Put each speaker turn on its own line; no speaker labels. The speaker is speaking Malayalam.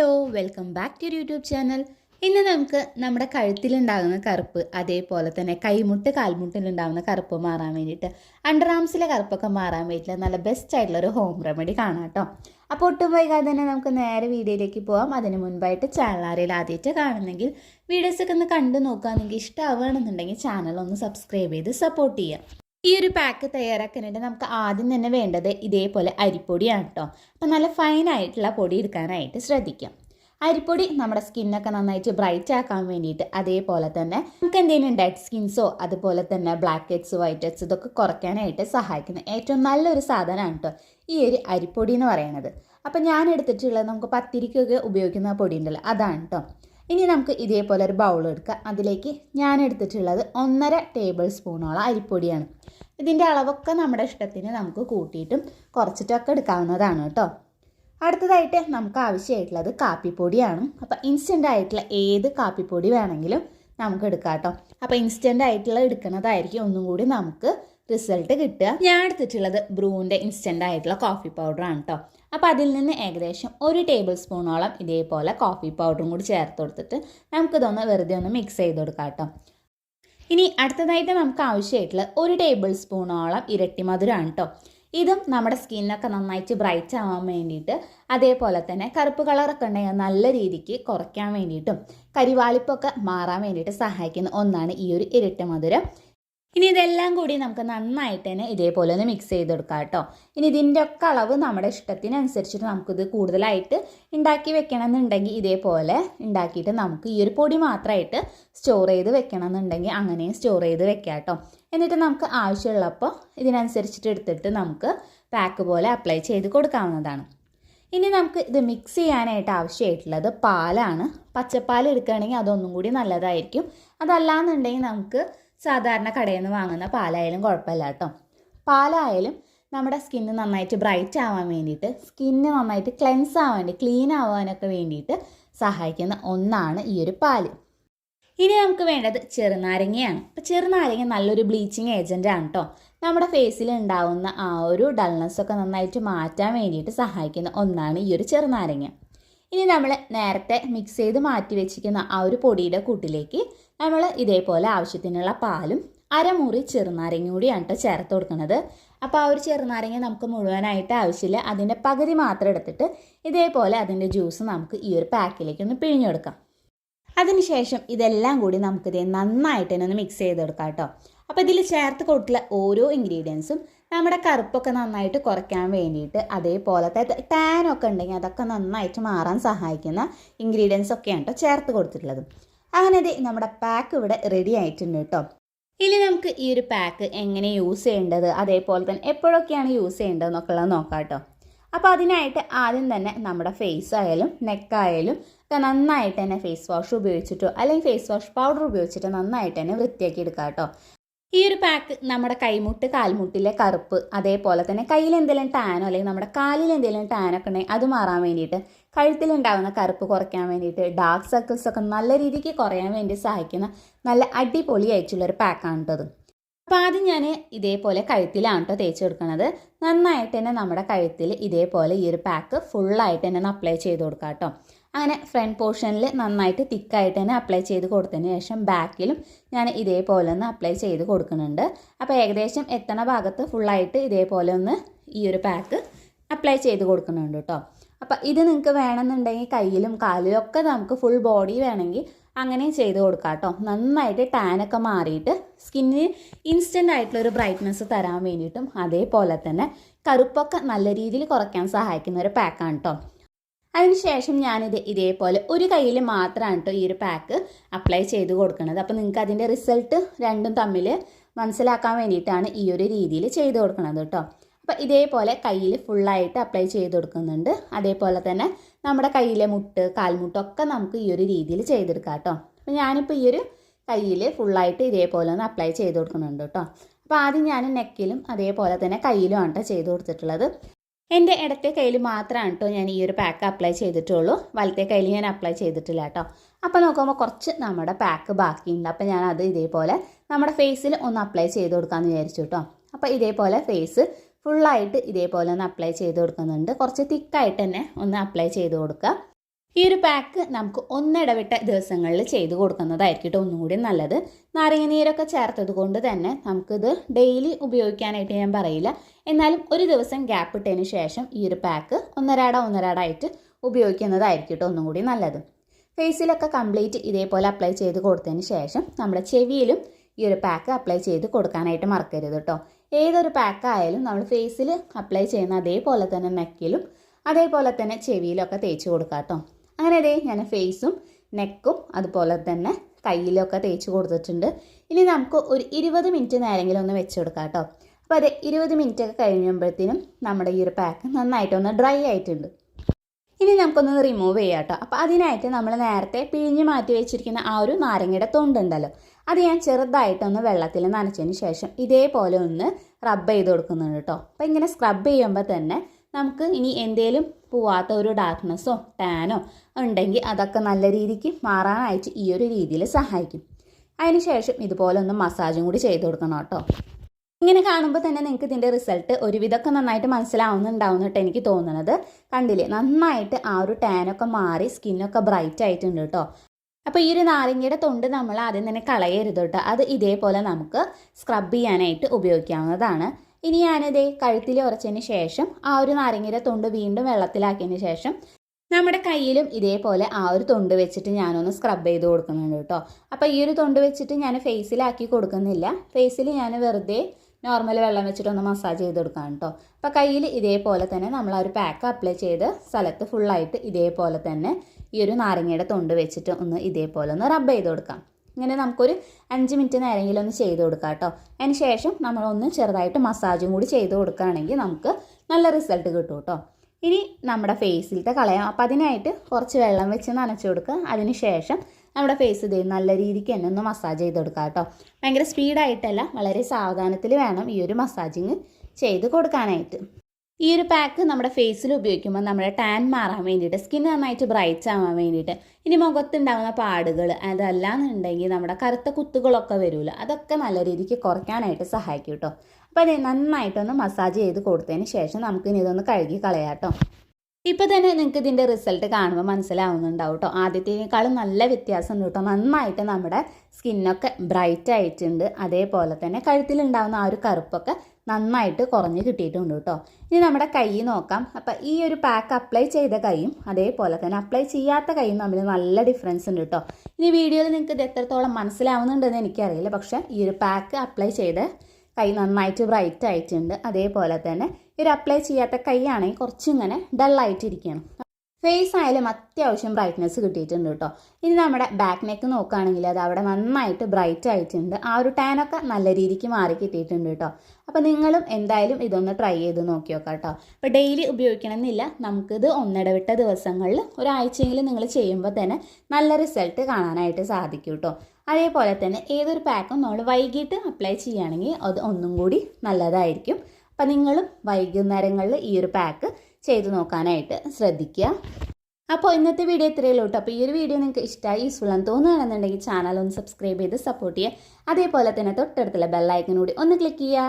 Hello welcome back to YouTube channel. ഇന്ന് നമുക്ക് നമ്മുടെ കഴുത്തിലുണ്ടാകുന്ന കറുപ്പ് അതേപോലെ തന്നെ കൈമുട്ട് കാൽമുട്ടിലുണ്ടാകുന്ന കറുപ്പ് മാറാൻ വേണ്ടിയിട്ട് അണ്ടർ ആംസിലെ കറുപ്പൊക്കെ മാറാൻ വേണ്ടിയിട്ട് നല്ല ബെസ്റ്റ് ആയിട്ടുള്ള ഒരു ഹോം റെമഡി കാണാം കേട്ടോ. അപ്പോൾ ഒട്ടും വൈകാതെ തന്നെ നമുക്ക് നേരെ വീഡിയോയിലേക്ക് പോകാം അതിന് മുൻപായിട്ട് ചാനൽ ആരെയും ആദ്യമായിട്ട് കാണുന്നെങ്കിൽ വീഡിയോസൊക്കെ ഒന്ന് കണ്ടു നോക്കുകയാണെങ്കിൽ ഇഷ്ടമാവുകയാണെന്നുണ്ടെങ്കിൽ ചാനൽ ഒന്ന് സബ്സ്ക്രൈബ് ചെയ്ത് സപ്പോർട്ട് ചെയ്യാം ഈ ഒരു പാക്ക് തയ്യാറാക്കാനായിട്ട് നമുക്ക് ആദ്യം തന്നെ വേണ്ടത് ഇതേപോലെ അരിപ്പൊടിയാണ് കേട്ടോ അപ്പം നല്ല ഫൈനായിട്ടുള്ള പൊടി എടുക്കാനായിട്ട് ശ്രദ്ധിക്കാം. അരിപ്പൊടി നമ്മുടെ സ്കിന്നൊക്കെ നന്നായിട്ട് ബ്രൈറ്റ് ആക്കാൻ വേണ്ടിയിട്ട് അതേപോലെ തന്നെ നമുക്ക് എന്തെങ്കിലും ഡെഡ് സ്കിൻസോ അതുപോലെ തന്നെ ബ്ലാക്ക് ഹെഡ്സ് വൈറ്റ് ഹെഡ്സ് ഇതൊക്കെ കുറയ്ക്കാനായിട്ട് സഹായിക്കുന്ന ഏറ്റവും നല്ലൊരു സാധനമാണ് കേട്ടോ ഈ ഒരു അരിപ്പൊടി എന്ന് പറയുന്നത്. അപ്പം ഞാൻ എടുത്തിട്ടുള്ളത് നമുക്ക് പത്തിരിക്കൊക്കെ ഉപയോഗിക്കുന്ന പൊടി ഉണ്ടല്ലോ അതാണ് കേട്ടോ ഇനി നമുക്ക് ഇതേപോലെ ഒരു ബൗൾ എടുക്കുക അതിലേക്ക് ഞാൻ എടുത്തിട്ടുള്ളത് ഒന്നര ടേബിൾ സ്പൂണോളം അരിപ്പൊടിയാണ്. ഇതിന്റെ അളവൊക്കെ നമ്മുടെ ഇഷ്ടത്തിന് നമുക്ക് കൂട്ടിയിട്ടും കുറച്ചിട്ടൊക്കെ എടുക്കാവുന്നതാണ് കേട്ടോ. അടുത്തതായിട്ട് നമുക്ക് ആവശ്യമായിട്ടുള്ളത് കാപ്പിപ്പൊടിയാണ്. അപ്പോൾ ഇൻസ്റ്റന്റ് ആയിട്ടുള്ള ഏത് കാപ്പിപ്പൊടി വേണമെങ്കിലും നമുക്ക് എടുക്കാം കേട്ടോ. അപ്പോൾ ഇൻസ്റ്റന്റ് ആയിട്ടുള്ള എടുക്കുന്നതായിരിക്കും. ഒന്നും കൂടി നമുക്ക് റിസൾട്ട് കിട്ടുക. ഞാൻ എടുത്തിട്ടുള്ളത് ബ്രൂവിന്റെ ഇൻസ്റ്റന്റ് ആയിട്ടുള്ള കോഫി പൗഡറാണ് കേട്ടോ അപ്പോൾ അതിൽ നിന്ന് ഏകദേശം ഒരു ടേബിൾ സ്പൂണോളം ഇതേപോലെ കോഫി പൗഡറും കൂടി ചേർത്ത് കൊടുത്തിട്ട് നമുക്കിതൊന്ന് വെറുതെ ഒന്ന് മിക്സ് ചെയ്ത് കൊടുക്കാം കേട്ടോ ഇനി അടുത്തതായിട്ട് നമുക്ക് ആവശ്യമായിട്ടുള്ള ഒരു ടേബിൾ സ്പൂണോളം ഇരട്ടി മധുരമാണ് കേട്ടോ ഇതും നമ്മുടെ സ്കിന്നൊക്കെ നന്നായിട്ട് ബ്രൈറ്റ് ആവാൻ വേണ്ടിയിട്ട് അതേപോലെ തന്നെ കറുപ്പ് കളറൊക്കെ ഉണ്ടെങ്കിൽ നല്ല രീതിക്ക് കുറയ്ക്കാൻ വേണ്ടിയിട്ടും കരിവാളിപ്പൊക്കെ മാറാൻ വേണ്ടിയിട്ട് സഹായിക്കുന്ന ഒന്നാണ് ഈ ഒരു ഇരട്ടി മധുരം. ഇനി ഇതെല്ലാം കൂടി നമുക്ക് നന്നായിട്ട് തന്നെ ഇതേപോലെ ഒന്ന് മിക്സ് ചെയ്തെടുക്കാം കേട്ടോ. ഇനി ഇതിന്റെ ഒക്കെ അളവ് നമ്മുടെ ഇഷ്ടത്തിനനുസരിച്ചിട്ട് നമുക്കിത് കൂടുതലായിട്ട് ഉണ്ടാക്കി വെക്കണം എന്നുണ്ടെങ്കിൽ ഇതേപോലെ ഉണ്ടാക്കിയിട്ട് നമുക്ക് ഈ ഒരു പൊടി മാത്രമായിട്ട് സ്റ്റോർ ചെയ്ത് വെക്കണം എന്നുണ്ടെങ്കിൽ അങ്ങനെയും സ്റ്റോർ ചെയ്ത് വെക്കാം കേട്ടോ. എന്നിട്ട് നമുക്ക് ആവശ്യമുള്ളപ്പോൾ ഇതിനനുസരിച്ചിട്ട് എടുത്തിട്ട് നമുക്ക് പാക്ക് പോലെ അപ്ലൈ ചെയ്ത് കൊടുക്കാവുന്നതാണ്. ഇനി നമുക്ക് ഇത് മിക്സ് ചെയ്യാനായിട്ട് ആവശ്യമായിട്ടുള്ളത് പാലാണ്. പച്ചപ്പാൽ എടുക്കുകയാണെങ്കിൽ അതൊന്നും കൂടി നല്ലതായിരിക്കും. അതല്ലാന്നുണ്ടെങ്കിൽ നമുക്ക് സാധാരണ കടയിൽ നിന്ന് വാങ്ങുന്ന പാലായാലും കുഴപ്പമില്ല കേട്ടോ. പാലായാലും നമ്മുടെ സ്കിന്ന് നന്നായിട്ട് ബ്രൈറ്റ് ആവാൻ വേണ്ടിയിട്ട് സ്കിന്ന് നന്നായിട്ട് ക്ലെൻസ് ആവാൻ വേണ്ടി ക്ലീൻ ആവാനൊക്കെ വേണ്ടിയിട്ട് സഹായിക്കുന്ന ഒന്നാണ് ഈ ഒരു പാൽ. ഇനി നമുക്ക് വേണ്ടത് ചെറുനാരങ്ങയാണ്. അപ്പോൾ ചെറുനാരങ്ങ നല്ലൊരു ബ്ലീച്ചിങ് ഏജന്റ് ആണ് കേട്ടോ. നമ്മുടെ ഫേസിൽ ഉണ്ടാവുന്ന ആ ഒരു ഡൾനെസ് ഒക്കെ നന്നായിട്ട് മാറ്റാൻ വേണ്ടിയിട്ട് സഹായിക്കുന്ന ഒന്നാണ് ഈ ഒരു ചെറുനാരങ്ങ. ഇനി നമ്മൾ നേരത്തെ മിക്സ് ചെയ്ത് മാറ്റി വെച്ചിരിക്കുന്ന ആ ഒരു പൊടിയുടെ കൂട്ടിലേക്ക് നമ്മൾ ഇതേപോലെ ആവശ്യത്തിനുള്ള പാലും അരമുറി ചെറുനാരങ്ങ കൂടിയാണ് കേട്ടോ ചേർത്ത് കൊടുക്കുന്നത്. അപ്പോൾ ആ ഒരു ചെറുനാരങ്ങ നമുക്ക് മുഴുവനായിട്ട് ആവശ്യമില്ല. അതിന്റെ പകുതി മാത്രം എടുത്തിട്ട് ഇതേപോലെ അതിന്റെ ജ്യൂസ് നമുക്ക് ഈ ഒരു പാക്കിലേക്ക് ഒന്ന് പിഴിഞ്ഞെടുക്കാം. അതിനുശേഷം ഇതെല്ലാം കൂടി നമുക്കിത് നന്നായിട്ട് തന്നെ ഒന്ന് മിക്സ് ചെയ്തെടുക്കാം കേട്ടോ അപ്പോൾ ഇതിൽ ചേർത്ത് കൊടുത്തുള്ള ഓരോ ഇൻഗ്രീഡിയൻസും നമ്മുടെ കറുപ്പൊക്കെ നന്നായിട്ട് കുറയ്ക്കാൻ വേണ്ടിയിട്ട് അതേപോലത്തെ ടാനൊക്കെ ഉണ്ടെങ്കിൽ അതൊക്കെ നന്നായിട്ട് മാറാൻ സഹായിക്കുന്ന ഇൻഗ്രീഡിയൻസ് ഒക്കെയാണ് കേട്ടോ ചേർത്ത് കൊടുത്തിട്ടുള്ളത്. അങ്ങനെ ഇത് നമ്മുടെ പാക്ക് ഇവിടെ റെഡി ആയിട്ടുണ്ട് കേട്ടോ ഇനി നമുക്ക് ഈ ഒരു പാക്ക് എങ്ങനെ യൂസ് ചെയ്യേണ്ടത് അതേപോലെ തന്നെ എപ്പോഴൊക്കെയാണ് യൂസ് ചെയ്യേണ്ടതെന്നൊക്കെ ഉള്ളത് നോക്കാം കേട്ടോ അപ്പോൾ അതിനായിട്ട് ആദ്യം തന്നെ നമ്മുടെ ഫേസ് ആയാലും നെക്കായാലും ഒക്കെ നന്നായിട്ട് തന്നെ ഫേസ് വാഷ് ഉപയോഗിച്ചിട്ടോ അല്ലെങ്കിൽ ഫേസ് വാഷ് പൗഡർ ഉപയോഗിച്ചിട്ട് നന്നായിട്ട് തന്നെ വൃത്തിയാക്കി എടുക്കാം കേട്ടോ ഈ ഒരു പാക്ക് നമ്മുടെ കൈമുട്ട് കാൽമുട്ടിലെ കറുപ്പ് അതേപോലെ തന്നെ കയ്യിൽ എന്തെങ്കിലും ടാനോ അല്ലെങ്കിൽ നമ്മുടെ കാലിൽ എന്തെങ്കിലും ടാനൊക്കെ ഉണ്ടെങ്കിൽ അത് മാറാൻ വേണ്ടിയിട്ട് കഴുത്തിലുണ്ടാകുന്ന കറുപ്പ് കുറയ്ക്കാൻ വേണ്ടിയിട്ട് ഡാർക്ക് സർക്കിൾസ് ഒക്കെ നല്ല രീതിക്ക് കുറയാൻ വേണ്ടി സഹായിക്കുന്ന നല്ല അടിപൊളി അടിപൊളിയായിട്ടുള്ളൊരു പാക്കാണ് കേട്ടത് അപ്പോൾ ആദ്യം ഞാൻ ഇതേപോലെ കഴുത്തിലാണ് കേട്ടോ തേച്ച് കൊടുക്കുന്നത് നന്നായിട്ട് തന്നെ നമ്മുടെ കഴുത്തിൽ ഇതേപോലെ ഈ ഒരു പാക്ക് ഫുള്ളായിട്ട് തന്നെ അപ്ലൈ ചെയ്ത് കൊടുക്കാം കേട്ടോ. അങ്ങനെ ഫ്രണ്ട് പോർഷനിൽ നന്നായിട്ട് തിക്കായിട്ട് തന്നെ അപ്ലൈ ചെയ്ത് കൊടുത്തതിന് ശേഷം ബാക്കിലും ഞാൻ ഇതേപോലെ ഒന്ന് അപ്ലൈ ചെയ്ത് കൊടുക്കുന്നുണ്ട്. അപ്പോൾ ഏകദേശം എത്തണ ഭാഗത്ത് ഫുള്ളായിട്ട് ഇതേപോലെ ഒന്ന് ഈ ഒരു പാക്ക് അപ്ലൈ ചെയ്ത് കൊടുക്കുന്നുണ്ട് കേട്ടോ അപ്പോൾ ഇത് നിങ്ങൾക്ക് വേണമെന്നുണ്ടെങ്കിൽ കയ്യിലും കാലിലും ഒക്കെ നമുക്ക് ഫുൾ ബോഡി വേണമെങ്കിൽ അങ്ങനെ ചെയ്ത് കൊടുക്കാം കേട്ടോ നന്നായിട്ട് ടാനൊക്കെ മാറിയിട്ട് സ്കിന്നിന് ഇൻസ്റ്റന്റ് ആയിട്ടുള്ളൊരു ബ്രൈറ്റ്നസ് തരാൻ വേണ്ടിയിട്ടും അതേപോലെ തന്നെ കറുപ്പൊക്കെ നല്ല രീതിയിൽ കുറയ്ക്കാൻ സഹായിക്കുന്ന ഒരു പാക്കാണ് കേട്ടോ അതിനുശേഷം ഞാനിത് ഇതേപോലെ ഒരു കയ്യിൽ മാത്രമാണ് കേട്ടോ ഈ ഒരു പാക്ക് അപ്ലൈ ചെയ്ത് കൊടുക്കുന്നത് അപ്പോൾ നിങ്ങൾക്ക് അതിന്റെ റിസൾട്ട് രണ്ടും തമ്മിൽ മനസ്സിലാക്കാൻ വേണ്ടിയിട്ടാണ് ഈ ഒരു രീതിയിൽ ചെയ്ത് കൊടുക്കുന്നത് കേട്ടോ അപ്പോൾ ഇതേപോലെ കയ്യിൽ ഫുള്ളായിട്ട് അപ്ലൈ ചെയ്ത് കൊടുക്കുന്നുണ്ട്. അതേപോലെ തന്നെ നമ്മുടെ കയ്യിലെ മുട്ട് കാൽമുട്ടൊക്കെ നമുക്ക് ഈ ഒരു രീതിയിൽ ചെയ്തെടുക്കാം കേട്ടോ അപ്പോൾ ഞാനിപ്പോൾ ഈ ഒരു കയ്യിൽ ഫുള്ളായിട്ട് ഇതേപോലെ ഒന്ന് അപ്ലൈ ചെയ്ത് കൊടുക്കുന്നുണ്ട് കേട്ടോ അപ്പോൾ ആദ്യം ഞാൻ നെക്കിലും അതേപോലെ തന്നെ കയ്യിലുമാണ് ചെയ്ത് കൊടുത്തിട്ടുള്ളത്. എന്റെ ഇടത്തെ കയ്യിൽ മാത്രമാണ് കേട്ടോ ഞാൻ ഈ ഒരു പാക്ക് അപ്ലൈ ചെയ്തിട്ടുള്ളൂ. വലത്തെ കയ്യിൽ ഞാൻ അപ്ലൈ ചെയ്തിട്ടില്ല കേട്ടോ അപ്പോൾ നോക്കുമ്പോൾ കുറച്ച് നമ്മുടെ പാക്ക് ബാക്കിയുണ്ട്. അപ്പോൾ ഞാൻ അത് ഇതേപോലെ നമ്മുടെ ഫേസിൽ ഒന്ന് അപ്ലൈ ചെയ്ത് കൊടുക്കാമെന്ന് വിചാരിച്ചു കേട്ടോ അപ്പോൾ ഇതേപോലെ ഫേസ് ഫുള്ളായിട്ട് ഇതേപോലെ ഒന്ന് അപ്ലൈ ചെയ്ത് കൊടുക്കുന്നുണ്ട്. കുറച്ച് തിക്കായിട്ട് തന്നെ ഒന്ന് അപ്ലൈ ചെയ്ത് കൊടുക്കുക. ഈ ഒരു പാക്ക് നമുക്ക് ഒന്നിടവിട്ട ദിവസങ്ങളിൽ ചെയ്ത് കൊടുക്കുന്നതായിരിക്കും കേട്ടോ ഒന്നും കൂടി നല്ലത്. നാരങ്ങ നീരൊക്കെ ചേർത്തത് കൊണ്ട് തന്നെ നമുക്കിത് ഡെയിലി ഉപയോഗിക്കാനായിട്ട് ഞാൻ പറയില്ല. എന്നാലും ഒരു ദിവസം ഗ്യാപ്പ് ഇട്ടതിന് ശേഷം ഈ ഒരു പാക്ക് ഒന്നരാട ഒന്നരാടായിട്ട് ഉപയോഗിക്കുന്നതായിരിക്കും കേട്ടോ ഒന്നും കൂടി നല്ലത്. ഫേസിലൊക്കെ കംപ്ലീറ്റ് ഇതേപോലെ അപ്ലൈ ചെയ്ത് കൊടുത്തതിന് ശേഷം നമ്മുടെ ചെവിയിലും ഈ ഒരു പാക്ക് അപ്ലൈ ചെയ്ത് കൊടുക്കാനായിട്ട് മറക്കരുത് കേട്ടോ. ഏതൊരു പാക്കായാലും നമ്മൾ ഫേസിൽ അപ്ലൈ ചെയ്യുന്ന അതേപോലെ തന്നെ നെക്കിലും അതേപോലെ തന്നെ ചെവിയിലൊക്കെ തേച്ച് കൊടുക്കാം കേട്ടോ അങ്ങനെ അതേ ഞാൻ ഫേസും നെക്കും അതുപോലെ തന്നെ കയ്യിലൊക്കെ തേച്ച് കൊടുത്തിട്ടുണ്ട്. ഇനി നമുക്ക് ഒരു ഇരുപത് മിനിറ്റ് നേരെങ്കിലും ഒന്ന് വെച്ച് കൊടുക്കാം കേട്ടോ. അപ്പോൾ അതെ ഇരുപത് മിനിറ്റ് ഒക്കെ കഴിയുമ്പോഴത്തേനും നമ്മുടെ ഈ ഒരു പാക്ക് നന്നായിട്ടൊന്ന് ഡ്രൈ ആയിട്ടുണ്ട്. ഇനി നമുക്കൊന്ന് റിമൂവ് ചെയ്യാം കേട്ടോ. അപ്പോൾ അതിനായിട്ട് നമ്മൾ നേരത്തെ പിഴിഞ്ഞ് മാറ്റി വെച്ചിരിക്കുന്ന ആ ഒരു നാരങ്ങയുടെ തൊണ്ടുണ്ടല്ലോ അത് ഞാൻ ചെറുതായിട്ടൊന്ന് വെള്ളത്തിൽ നനച്ചതിന് ശേഷം ഇതേപോലെ ഒന്ന് റബ്ബ് ചെയ്ത് കൊടുക്കുന്നുണ്ട് കേട്ടോ. അപ്പോൾ ഇങ്ങനെ സ്ക്രബ് ചെയ്യുമ്പോൾ തന്നെ നമുക്ക് ഇനി എന്തേലും പോവാത്ത ഒരു ഡാർക്ക്നെസ്സോ ടാനോ ഉണ്ടെങ്കിൽ അതൊക്കെ നല്ല രീതിക്ക് മാറാനായിട്ട് ഈ ഒരു രീതിയിൽ സഹായിക്കും. അതിനുശേഷം ഇതുപോലെ ഒന്ന് മസാജും കൂടി ചെയ്ത് കൊടുക്കണം കേട്ടോ. ഇങ്ങനെ കാണുമ്പോൾ തന്നെ നിങ്ങൾക്ക് ഇതിന്റെ റിസൾട്ട് ഒരുവിധമൊക്കെ നന്നായിട്ട് മനസ്സിലാവുന്നുണ്ടാവും കേട്ടോ എനിക്ക് തോന്നുന്നത് കണ്ടില്ലേ? നന്നായിട്ട് ആ ഒരു ടാനൊക്കെ മാറി സ്കിന്നൊക്കെ ബ്രൈറ്റ് ആയിട്ടുണ്ട് കേട്ടോ. അപ്പോൾ ഈ ഒരു നാരങ്ങയുടെ തൊണ്ട് നമ്മൾ ആദ്യം തന്നെ കളയരുത് കേട്ടോ. അത് ഇതേപോലെ നമുക്ക് സ്ക്രബ് ചെയ്യാനായിട്ട് ഉപയോഗിക്കാവുന്നതാണ്. ഇനി ഞാനത് കഴുത്തിൽ ഉറച്ചതിന് ശേഷം ആ ഒരു നാരങ്ങയുടെ തൊണ്ട് വീണ്ടും വെള്ളത്തിലാക്കിയതിന് ശേഷം നമ്മുടെ കയ്യിലും ഇതേപോലെ ആ ഒരു തൊണ്ട് വെച്ചിട്ട് ഞാനൊന്ന് സ്ക്രബ് ചെയ്ത് കൊടുക്കുന്നുണ്ട് കേട്ടോ. അപ്പോൾ ഈ ഒരു തൊണ്ട് വെച്ചിട്ട് ഞാൻ ഫേസിലാക്കി കൊടുക്കുന്നില്ല. ഫേസിൽ ഞാൻ വെറുതെ നോർമൽ വെള്ളം വെച്ചിട്ടൊന്ന് മസാജ് ചെയ്ത് കൊടുക്കാം കേട്ടോ. അപ്പോൾ കയ്യിൽ ഇതേപോലെ തന്നെ നമ്മൾ ആ ഒരു പാക്ക് അപ്ലൈ ചെയ്ത് സ്ഥലത്ത് ഫുള്ളായിട്ട് ഇതേപോലെ തന്നെ ഈ ഒരു നാരങ്ങയുടെ തൊണ്ട് വെച്ചിട്ട് ഒന്ന് ഇതേപോലെ ഒന്ന് റബ്ബ് ചെയ്ത് കൊടുക്കാം. ഇങ്ങനെ നമുക്കൊരു അഞ്ച് മിനിറ്റ് നേരെങ്കിലും ഒന്ന് ചെയ്ത് കൊടുക്കാം കേട്ടോ. അതിന് ശേഷം നമ്മളൊന്ന് ചെറുതായിട്ട് മസാജും കൂടി ചെയ്ത് കൊടുക്കുകയാണെങ്കിൽ നമുക്ക് നല്ല റിസൾട്ട് കിട്ടും കേട്ടോ. ഇനി നമ്മുടെ ഫേസിലത്തെ കളയാം. അപ്പം അതിനായിട്ട് കുറച്ച് വെള്ളം വെച്ച് നനച്ച് കൊടുക്കുക. അതിന് ശേഷം നമ്മുടെ ഫേസ് ഇത് നല്ല രീതിക്ക് തന്നെ ഒന്ന് മസാജ് ചെയ്ത് കൊടുക്കുക കേട്ടോ. ഭയങ്കര സ്പീഡായിട്ടല്ല വളരെ സാവധാനത്തിൽ വേണം ഈ ഒരു മസാജിങ് ചെയ്ത് കൊടുക്കാനായിട്ട്. ഈ ഒരു പാക്ക് നമ്മുടെ ഫേസിൽ ഉപയോഗിക്കുമ്പോൾ നമ്മുടെ ടാൻ മാറാൻ വേണ്ടിയിട്ട് സ്കിൻ നന്നായിട്ട് ബ്രൈറ്റ് ആവാൻ വേണ്ടിയിട്ട് ഇനി മുഖത്തുണ്ടാകുന്ന പാടുകൾ അതല്ലാന്നുണ്ടെങ്കിൽ നമ്മുടെ കറുത്ത കുത്തുകളൊക്കെ വരുമല്ലോ അതൊക്കെ നല്ല രീതിക്ക് കുറയ്ക്കാനായിട്ട് സഹായിക്കും കേട്ടോ അപ്പോൾ നന്നായിട്ടൊന്ന് മസാജ് ചെയ്ത് കൊടുത്തതിന് ശേഷം നമുക്കിനി ഇതൊന്ന് കഴുകി കളയാം കേട്ടോ ഇപ്പോൾ തന്നെ നിങ്ങൾക്ക് ഇതിന്റെ റിസൾട്ട് കാണുമ്പോൾ മനസ്സിലാവുന്നുണ്ടാവും കേട്ടോ ആദ്യത്തേക്കാളും നല്ല വ്യത്യാസം കേട്ടോ നന്നായിട്ട് നമ്മുടെ സ്കിന്നൊക്കെ ബ്രൈറ്റ് ആയിട്ടുണ്ട്. അതേപോലെ തന്നെ കഴുത്തിലുണ്ടാവുന്ന ആ ഒരു കറുപ്പൊക്കെ നന്നായിട്ട് കുറഞ്ഞ് കിട്ടിയിട്ടുണ്ട് കേട്ടോ ഇനി നമ്മുടെ കൈ നോക്കാം. അപ്പം ഈ ഒരു പാക്ക് അപ്ലൈ ചെയ്ത കൈയും അതേപോലെ തന്നെ അപ്ലൈ ചെയ്യാത്ത കൈയും തമ്മിൽ നല്ല ഡിഫറൻസ് ഉണ്ട് കേട്ടോ ഇനി വീഡിയോയിൽ നിങ്ങൾക്ക് ഇത് എത്രത്തോളം മനസ്സിലാവുന്നുണ്ടെന്ന് എനിക്കറിയില്ല. പക്ഷേ ഈ ഒരു പാക്ക് അപ്ലൈ ചെയ്ത കൈ നന്നായിട്ട് ബ്രൈറ്റ് ആയിട്ടുണ്ട്. അതേപോലെ തന്നെ ഈ അപ്ലൈ ചെയ്യാത്ത കൈയാണെങ്കിൽ കുറച്ചിങ്ങനെ ഡള്ളായിട്ടിരിക്കണം ഫേസ് ആയാലും അത്യാവശ്യം ബ്രൈറ്റ്നെസ് കിട്ടിയിട്ടുണ്ട് കേട്ടോ. ഇനി നമ്മുടെ ബാക്ക് നെക്ക് നോക്കുകയാണെങ്കിൽ അത് അവിടെ നന്നായിട്ട് ബ്രൈറ്റ് ആയിട്ടുണ്ട്. ആ ഒരു ടാനൊക്കെ നല്ല രീതിക്ക് മാറി കിട്ടിയിട്ടുണ്ട് കേട്ടോ. അപ്പോൾ നിങ്ങളും എന്തായാലും ഇതൊന്ന് ട്രൈ ചെയ്ത് നോക്കി നോക്കാം കേട്ടോ. അപ്പോൾ ഡെയിലി ഉപയോഗിക്കണമെന്നില്ല. നമുക്കിത് ഒന്നിടവിട്ട ദിവസങ്ങളിൽ ഒരാഴ്ചയെങ്കിലും നിങ്ങൾ ചെയ്യുമ്പോൾ തന്നെ നല്ല റിസൾട്ട് കാണാനായിട്ട് സാധിക്കും കേട്ടോ. അതേപോലെ തന്നെ ഏതൊരു പാക്കും നമ്മൾ വൈകിട്ട് അപ്ലൈ ചെയ്യുകയാണെങ്കിൽ അത് ഒന്നും കൂടി നല്ലതായിരിക്കും. അപ്പം നിങ്ങളും വൈകുന്നേരങ്ങളിൽ ഈ ഒരു പാക്ക് ചെയ്ത് നോക്കാനായിട്ട് ശ്രദ്ധിക്കുക. അപ്പോൾ ഇന്നത്തെ വീഡിയോ ഇത്രയേ ഉള്ളൂ അപ്പോൾ ഈ ഒരു വീഡിയോ നിങ്ങൾക്ക് ഇഷ്ടമായി യൂസ്ഫുൾ ആണെന്ന് തോന്നുകയാണെന്നുണ്ടെങ്കിൽ ചാനൽ ഒന്ന് സബ്സ്ക്രൈബ് ചെയ്ത് സപ്പോർട്ട് ചെയ്യുക. അതേപോലെ തന്നെ തൊട്ടടുത്തുള്ള ബെല്ലൈക്കനൂടി ഒന്ന് ക്ലിക്ക് ചെയ്യുക.